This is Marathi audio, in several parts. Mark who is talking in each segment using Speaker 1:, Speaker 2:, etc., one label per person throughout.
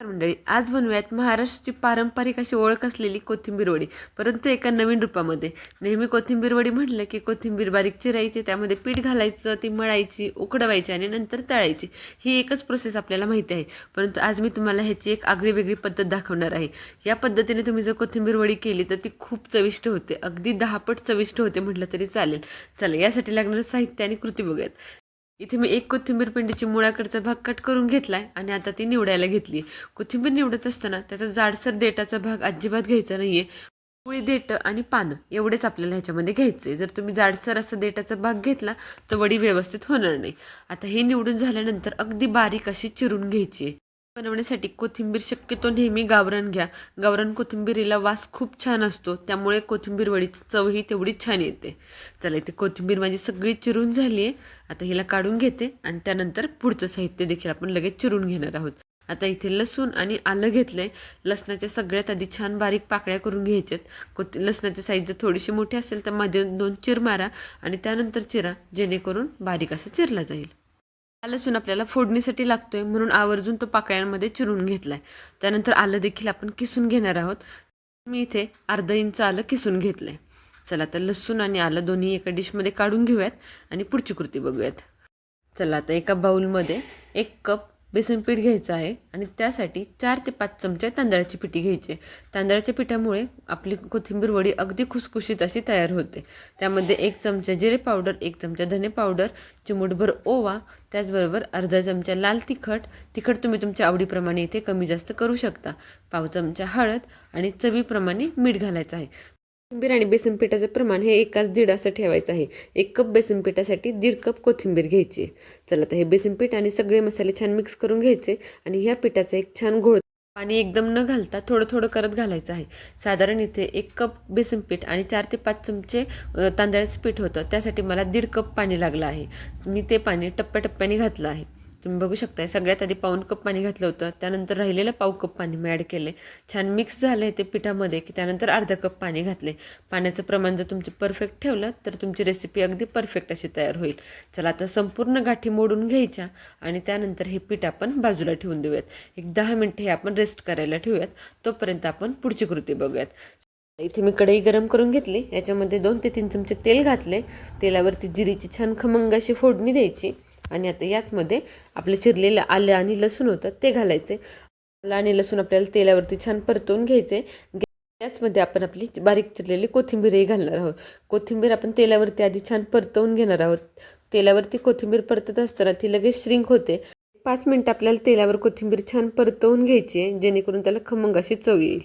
Speaker 1: मंडळी आज बनवूयात महाराष्ट्राची पारंपरिक अशी ओळख असलेली कोथिंबीर वडी परंतु एका नवीन रूपामध्ये. नेहमी कोथिंबीर वडी म्हटलं की कोथिंबीर बारीक चिरायची त्यामध्ये पीठ घालायचं ती मळायची उकडवायची आणि नंतर तळायची. ही एकच प्रोसेस आपल्याला माहिती आहे. परंतु आज मी तुम्हाला ह्याची एक आगळी वेगळी पद्धत दाखवणार आहे. या पद्धतीने तुम्ही जर कोथिंबीर वडी केली तर ती खूप चविष्ट होते. अगदी दहापट चविष्ट होते म्हटलं तरी चालेल. चला यासाठी लागणारं साहित्य आणि कृती बघूयात. इथे मी एक कोथिंबीर पिंडीची मुळाकडचा भाग कट करून घेतलाय आणि आता ती निवडायला घेतली कोथिंबीर निवडत असताना त्याचा जाडसर देटाचा भाग अजिबात घ्यायचा नाहीये. मुळी देठं आणि पानं एवढेच आपल्याला ह्याच्यामध्ये घ्यायचं आहे जर तुम्ही जाडसर असं देटाचा भाग घेतला तर वडी व्यवस्थित होणार नाही. आता हे निवडून झाल्यानंतर अगदी बारीक अशी चिरून घ्यायची आहे. बनवण्यासाठी कोथिंबीर शक्यतो नेहमी गावरान घ्या. गावरान कोथिंबीरीला वास खूप छान असतो त्यामुळे कोथिंबीर वडीची चवही तेवढी छान येते. चला इथे कोथिंबीर माझी सगळी चिरून झाली आहे. आता हिला काढून घेते आणि त्यानंतर पुढचं साहित्य देखील आपण लगेच चिरून घेणार आहोत. आता इथे लसूण आणि आलं घेतलं आहे लसणाच्या सगळ्यात आधी छान बारीक पाकळ्या करून घ्यायच्यात. कोथ लसणाची साईज जर थोडीशी मोठी असेल तर मध्ये दोन चिर मारा आणि त्यानंतर चिरा जेणेकरून बारीक असा चिरला जाईल. लसूण आपल्याला फोडणीसाठी लागतोय म्हणून आवर्जून तो पाकळ्यांमध्ये चिरून घेतलाय. त्यानंतर आलं देखील आपण किसून घेणार आहोत. मी इथे अर्धा इंच आलं किसून घेतलंय. चला तर लसूण आणि आलं दोन्ही एका डिशमध्ये काढून घेऊयात आणि पुढची कृती बघूयात. चला आता एका बाऊलमध्ये एक कप बेसन पीठ घ्यायचं आहे आणि त्यासाठी चार ते पाच चमचे तांदळाची पिठी घ्यायची तांदळाच्या पिठामुळे आपली कोथिंबीर वडी अगदी खुसखुशीत अशी तयार होते. त्यामध्ये एक चमचा जिरे पावडर एक चमचा धने पावडर चिमूटभर ओवा त्याचबरोबर अर्धा चमचा लाल तिखट. तिखट तुम्ही तुमच्या आवडीप्रमाणे इथे कमी जास्त करू शकता. पाव चमचा हळद आणि चवीप्रमाणे मीठ घालायचं आहे. कोथिंबीर आणि बेसन पिठाचं प्रमाण हे एकाच दीड असं ठेवायचं आहे. एक कप बेसन पिठासाठी दीड कप कोथिंबीर घ्यायची आहे. चला तर हे बेसन पीठ आणि सगळे मसाले छान मिक्स करून घ्यायचे आणि ह्या पिठाचा एक छान घोळ पाणी एकदम न घालता थोडं थोडं करत घालायचं आहे. साधारण इथे एक कप बेसन पीठ आणि चार ते पाच चमचे तांदळाचं पीठ होतं. त्यासाठी मला दीड कप पाणी लागलं आहे. मी ते पाणी टप्प्याटप्प्याने घातलं आहे. तुम्ही बघू शकताय सगळ्यात आधी पाऊन कप पाणी घातलं होतं त्यानंतर राहिलेलं पाव कप पाणी मी ॲड केले छान मिक्स झालं आहे ते पिठामध्ये की त्यानंतर अर्धा कप पाणी घातले पाण्याचं प्रमाण जर तुमचं परफेक्ट ठेवलं तर तुमची रेसिपी अगदी परफेक्ट अशी तयार होईल. चला आता संपूर्ण गाठी मोडून घ्यायच्या आणि त्यानंतर हे पीठ आपण बाजूला ठेवून देऊयात. एक दहा मिनटं हे आपण रेस्ट करायला ठेवूयात. तोपर्यंत आपण पुढची कृती बघूयात. इथे मी कढई गरम करून घेतली. याच्यामध्ये दोन ते तीन चमचे तेल घातले तेलावरती जिरीची छान खमंग अशी फोडणी द्यायची. आणि आता याचमध्ये आपलं चिरलेलं आलं आणि लसूण होतं ते घालायचे. आलं आणि लसूण आपल्याला तेलावरती छान परतवून घ्यायचे. त्याचमध्ये आपण आपली बारीक चिरलेली कोथिंबीरही घालणार आहोत. कोथिंबीर आपण तेलावरती आधी छान परतवून घेणार आहोत. तेलावरती कोथिंबीर परतत असताना ती लगेच श्रिंक होते. पाच मिनटं आपल्याला तेलावर कोथिंबीर छान परतवून घ्यायची आहे जेणेकरून त्याला खमंग अशी चव येईल.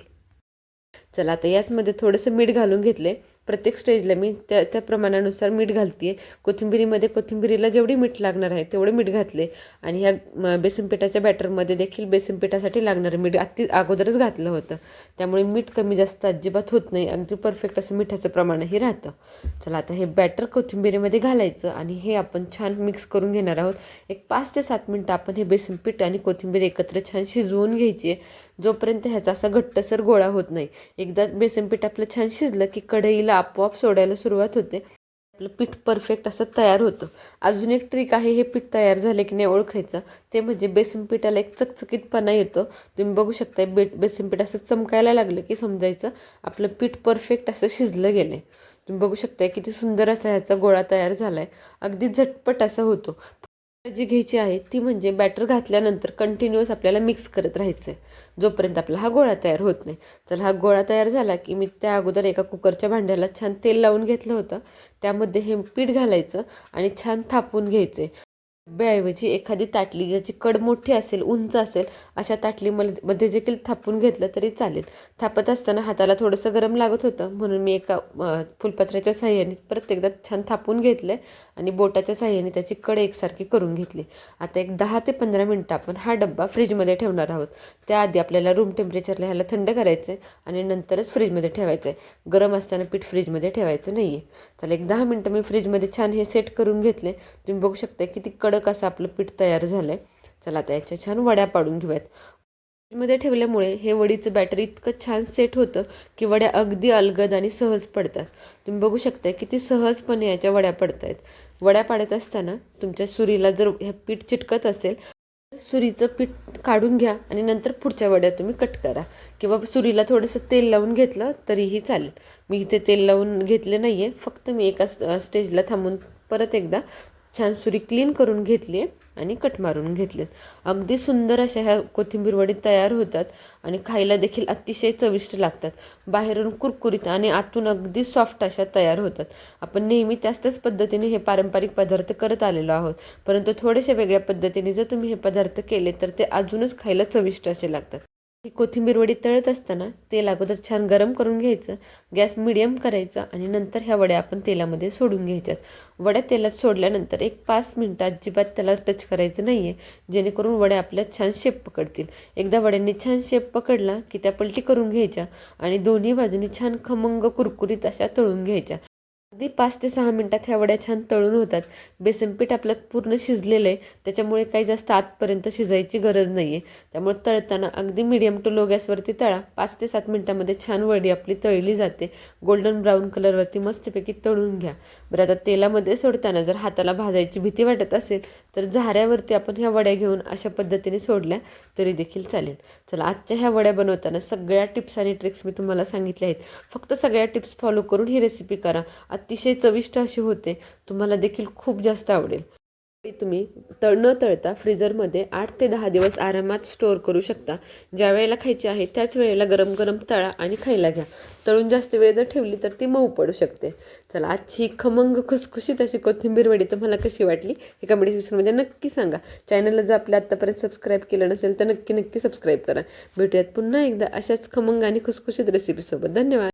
Speaker 1: चला आता याचमध्ये थोडंसं मीठ घालून घेतले प्रत्येक स्टेजला मी त्या त्या प्रमाणानुसार मीठ घालते आहे कोथिंबिरीमध्ये कोथिंबिरीला जेवढी मीठ लागणार आहे तेवढे मीठ घातले आणि ह्या बेसनपिठाच्या बेसन पिठाच्या बॅटरमध्ये देखील बेसन पिठासाठी लागणारं मीठ अति अगोदरच घातलं होतं. त्यामुळे मीठ कमी जास्त अजिबात होत नाही. अगदी परफेक्ट असं मिठाचं प्रमाणही राहतं. चला आता हे बॅटर कोथिंबिरीमध्ये घालायचं आणि हे आपण छान मिक्स करून घेणार आहोत. एक पाच ते सात मिनटं आपण हे बेसन पीठ आणि कोथिंबीर एकत्र छान शिजवून घ्यायची आहे. जोपर्यंत ह्याचा असा घट्टसर गोळा होत नाही. एकदा बेसन पीठ आपलं छान शिजलं की कढईला आपोआप सोडायला सुरुवात होते. आपलं पीठ परफेक्ट असं तयार होतं. अजून एक ट्रिक आहे हे पीठ तयार झाले की नाही ओळखायचं. ते म्हणजे बेसन पिठाला एक चकचकीतपणा येतो. तुम्ही बघू शकता बे बेसन पीठ असं चमकायला लागलं की समजायचं आपलं पीठ परफेक्ट असं शिजलं गेलं आहे तुम्ही बघू शकताय किती सुंदर असा ह्याचा गोळा तयार झाला आहे अगदी झटपट असा होतो. जी घ्यायची आहे ती म्हणजे बॅटर घातल्यानंतर कंटिन्युअस आपल्याला मिक्स करत राहायचं आहे जोपर्यंत आपला हा गोळा तयार होत नाही. चला हा गोळा तयार झाला की मी त्या अगोदर एका कुकरच्या भांड्याला छान तेल लावून घेतलं होतं. त्यामध्ये हे पीठ घालायचं आणि छान थापून घ्यायचे डब्याऐवजी एखादी ताटली ज्याची कड मोठी असेल उंच असेल अशा ताटलीमध्ये मध्ये देखील थापून घेतलं तरी चालेल. थापत असताना हाताला थोडंसं गरम लागत होतं म्हणून मी एका अ, फुलपत्राच्या साह्याने प्रत्येकदा छान थापून घेतलं आणि बोटाच्या साह्याने त्याची कड एकसारखी करून घेतली. आता एक दहा ते पंधरा मिनटं आपण हा डब्बा फ्रीजमध्ये ठेवणार आहोत. त्याआधी आपल्याला रूम टेम्परेचरला ह्याला थंड करायचं आहे आणि नंतरच फ्रीजमध्ये ठेवायचं आहे गरम असताना पीठ फ्रीजमध्ये ठेवायचं नाही आहे चला एक दहा मिनटं मी फ्रीजमध्ये छान हे सेट करून घेतले तुम्ही बघू शकता किती कडक असं आपलं पीठ तयार झालं आहे चला आता याच्या छान वड्या पाडून घेऊयात. फ्रीजमध्ये ठेवल्यामुळे हे वडीचं बॅटर इतकं छान सेट होतं की वड्या अगदी अलगद आणि सहज पडतात. तुम्ही बघू शकता किती सहजपणे याच्या वड्या पडत आहेत वड्या पाडत असताना तुमच्या सुरीला जर हे पीठ चिटकत असेल सुरीचं पीठ काढून घ्या आणि नंतर पुढच्या वड्या तुम्ही कट करा. किंवा सुरीला थोडंसं तेल लावून घेतलं तरीही चालेल. मी इथे तेल लावून घेतले नाही आहे फक्त मी एका स्टेजला थांबून परत एकदा छान सुरी क्लीन करून घेतली आणि कट मारून घेतलेत अगदी सुंदर अशा ह्या कोथिंबीर वडी तयार होतात आणि खायला देखील अतिशय चविष्ट लागतात. बाहेरून कुरकुरीत आणि आतून अगदी सॉफ्ट अशा तयार होतात. आपण नेहमी त्याच त्याच पद्धतीने हे पारंपरिक पदार्थ करत आलेलो आहोत. परंतु थोडेसे वेगळ्या पद्धतीने जर तुम्ही हे पदार्थ केले तर ते अजूनच खायला चविष्ट असे लागतात. ही कोथिंबीर वडी तळत असताना तेल अगोदर छान गरम करून घ्यायचं. गॅस मिडियम करायचा आणि नंतर ह्या वड्या आपण तेलामध्ये सोडून घ्यायच्यात. वड्या तेलात सोडल्यानंतर एक पाच मिनटं अजिबात त्याला टच करायचं नाही आहे जेणेकरून वड्या आपल्या छान शेप पकडतील. एकदा वड्यांनी छान शेप पकडला की त्या पलटी करून घ्यायच्या आणि दोन्ही बाजूनी छान खमंग कुरकुरीत अशा तळून घ्यायच्या. अगदी पाच ते सहा मिनटात ह्या वड्या छान तळून होतात. बेसन पीठ आपलं पूर्ण शिजलेलं आहे. त्याच्यामुळे काही जास्त आतपर्यंत शिजायची गरज नाही आहे त्यामुळे तळताना अगदी मिडियम टू लो गॅसवरती तळा. पाच ते सात मिनटामध्ये छान वडी आपली तळली जाते. गोल्डन ब्राऊन कलरवरती मस्तपैकी तळून घ्या. बरं आता तेलामध्ये सोडताना जर हाताला भाजायची भीती वाटत असेल तर झाऱ्यावरती आपण ह्या वड्या घेऊन अशा पद्धतीने सोडल्या तरी देखील चालेल. चला आजच्या ह्या वड्या बनवताना सगळ्या टिप्स आणि ट्रिक्स मी तुम्हाला सांगितल्या आहेत. फक्त सगळ्या टिप्स फॉलो करून ही रेसिपी करा. अतिशय चविष्ट अशी होते. तुम्हाला देखील खूप जास्त आवडेल. तुम्ही तळ न तळता फ्रीजरमध्ये आठ ते दहा दिवस आरामात स्टोअर करू शकता. ज्या वेळेला खायची आहे त्याच वेळेला गरम गरम तळा आणि खायला घ्या. तळून जास्त वेळ जर ठेवली तर ती मऊ पडू शकते. चला आजची खमंग खुसखुशीत अशी कोथिंबीर वडी तुम्हाला कशी वाटली हे कमेंट सेक्शनमध्ये नक्की सांगा. चॅनलला जर आपल्या आत्तापर्यंत सबस्क्राईब केलं नसेल तर नक्की नक्की सबस्क्राईब करा. भेटूयात पुन्हा एकदा अशाच खमंग आणि खुसखुशीत रेसिपीसोबत धन्यवाद.